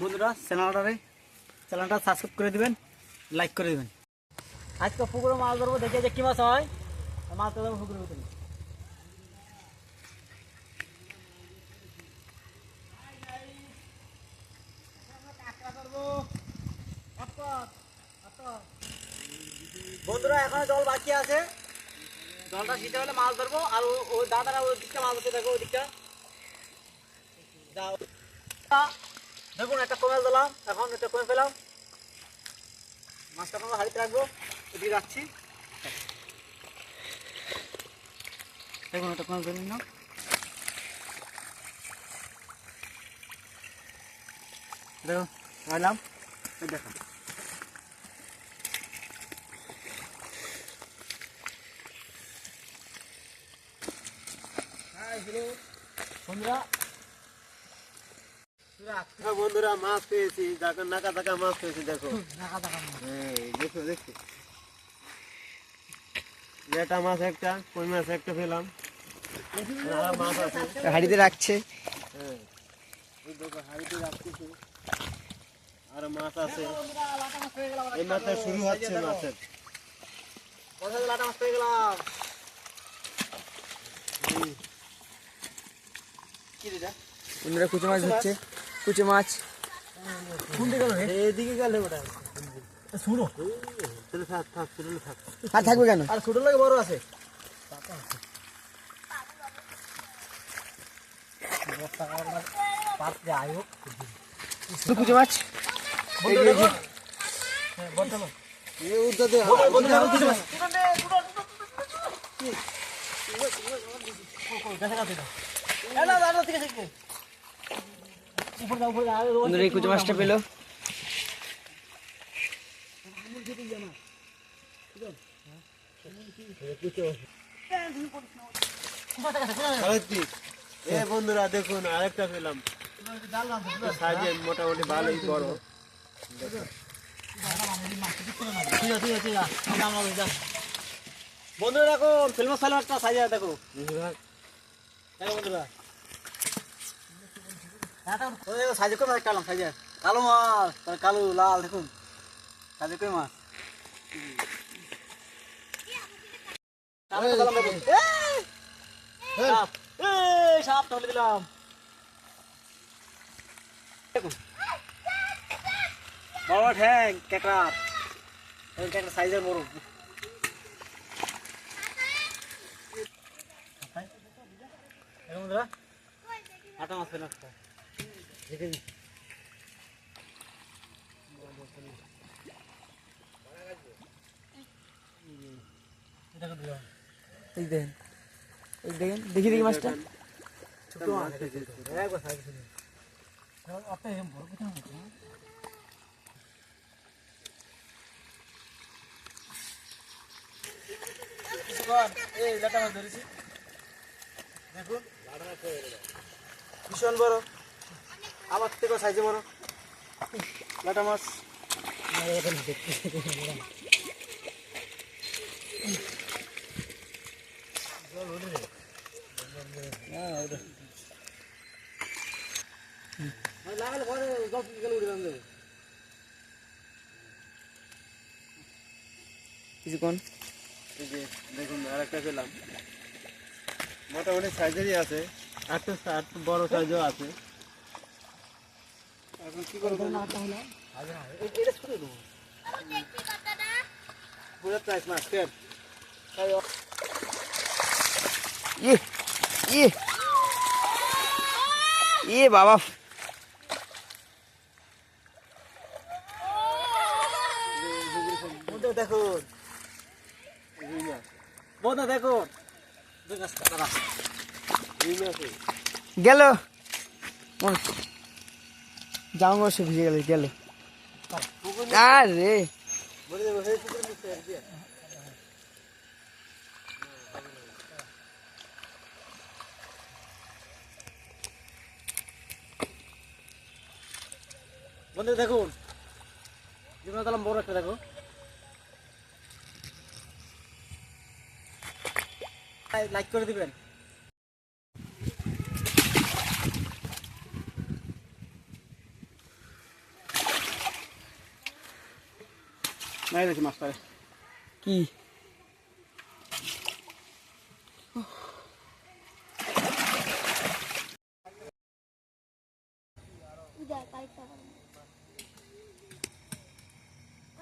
বন্ধুরা, চ্যানেলটারে, চ্যানেলটা সাবস্ক্রাইব করে দিবেন লাইক করে দিবেন। আজকে পুকুরে মাছ ধরবো, দেখে যে কি মাছ হয়। মাছ ধরবো পুকুরের ভিতরে। বন্ধুরা, এখনও জল বাকি আছে। জলটা শীতে হলে মাছ ধরবো, আর ওই দাদারা ওই দিকটা মাছ ধরতে দেখো ওই দিকটা যাও। দেখুন একটা কমে দিলাম এখন এটা কমে ফেলাম মাছটা আমরা হাড়িতে রাখব এদিকে রাখছি। দেখুন এটা কমে ফেলি না দেখো রাখলাম দেখো বন্ধুরা বন্ধুরা মাছ পেয়েছি। দেখো নাকা টাকা মাছ পেয়েছি দেখো। দেখা দেখা হ্যাঁ দেখো দেখো। লেটা মাছ একটা কই মাছ একটা পেলাম। মাছ আছে। হাড়িতে রাখছে। হ্যাঁ। দেখো হাড়িতে রাখতেছি। আর মাছ আছে। এই মাছটা শুরু হচ্ছে মাছের। লাটা মাছ পেয়ে গেলাম। কি রে বন্ধুরা কুচো মাছ? ধরছে। কুচো মাছ। কোন দিকে গেল ওটা। শুনো। আর থাকবে কেন? আর ছোট লাগে বড় আছে। কুচো মাছ। এই উদ্যোগে বন্ধুরা এই কুচো মাছটা পেল। বন্ধুরা দেখুন আরেকটা পেলাম। সাইজে মোটামুটি ভালোই বড়। বন্ধুরা দেখো ফিল্ম সাইলারটা সাজিয়ে দেখো। দেখো বন্ধুরা। দেখো কই মাছ কালাম কালো মাছ কালো লাল দেখুন সাইজে কই মাছ বড় ঠ্যাং কেকড়া কেকড়া সাইজের বড় আটা মাছ পেলাম এই দেখেন এই দেখেন দেখি দেখি মাছটা। ছোট ভীষণ বড়। আমার থেকেও সাইজে বড় লাটা মাছ। লাগালে পরে দশ উঠে কিছুক্ষণ দেখুন আরেকটা পেলাম। মোটামুটি সাইজেরই আছে। একটু একটু বড় সাইজও আছে। এখন কি করব এটা ছুটে দেবো পুরো প্রাইস কেন ইয়ে ইয়ে ইয়ে বাবা মাছ বন্ধু মাছ গেল। জামা সে ভিজে গেল গেল। আরে। দেখুন। জীবনে তাহলে বড় একটা, দেখো। লাইক করে দিবেন। নাই দেখি কি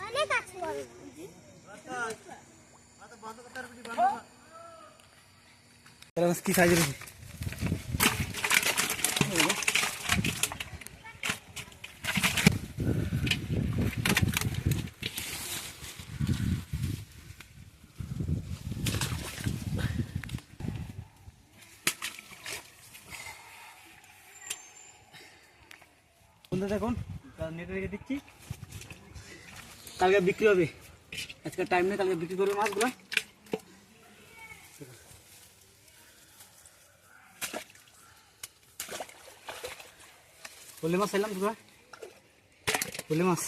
অনেক আছে বড় কি সাইজের হয়েছে বন্ধু দেখুন নেটে রেখে দিচ্ছি। কালকে বিক্রি হবে। আজকে টাইম নেই, কালকে বিক্রি করবে মাছগুলো। পল্লি মাছ চাইলাম তোরা? পল্লি মাছ।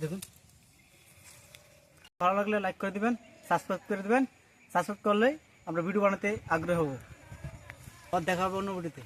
দেখুন। ভালো লাগলে লাইক করে দিবেন সাবস্ক্রাইব করে দিবেন। সাবস্ক্রাইব করলে আমরা ভিডিও বানাতে আগ্রহ হব। দেখা হবে অন্য ভিডিওতে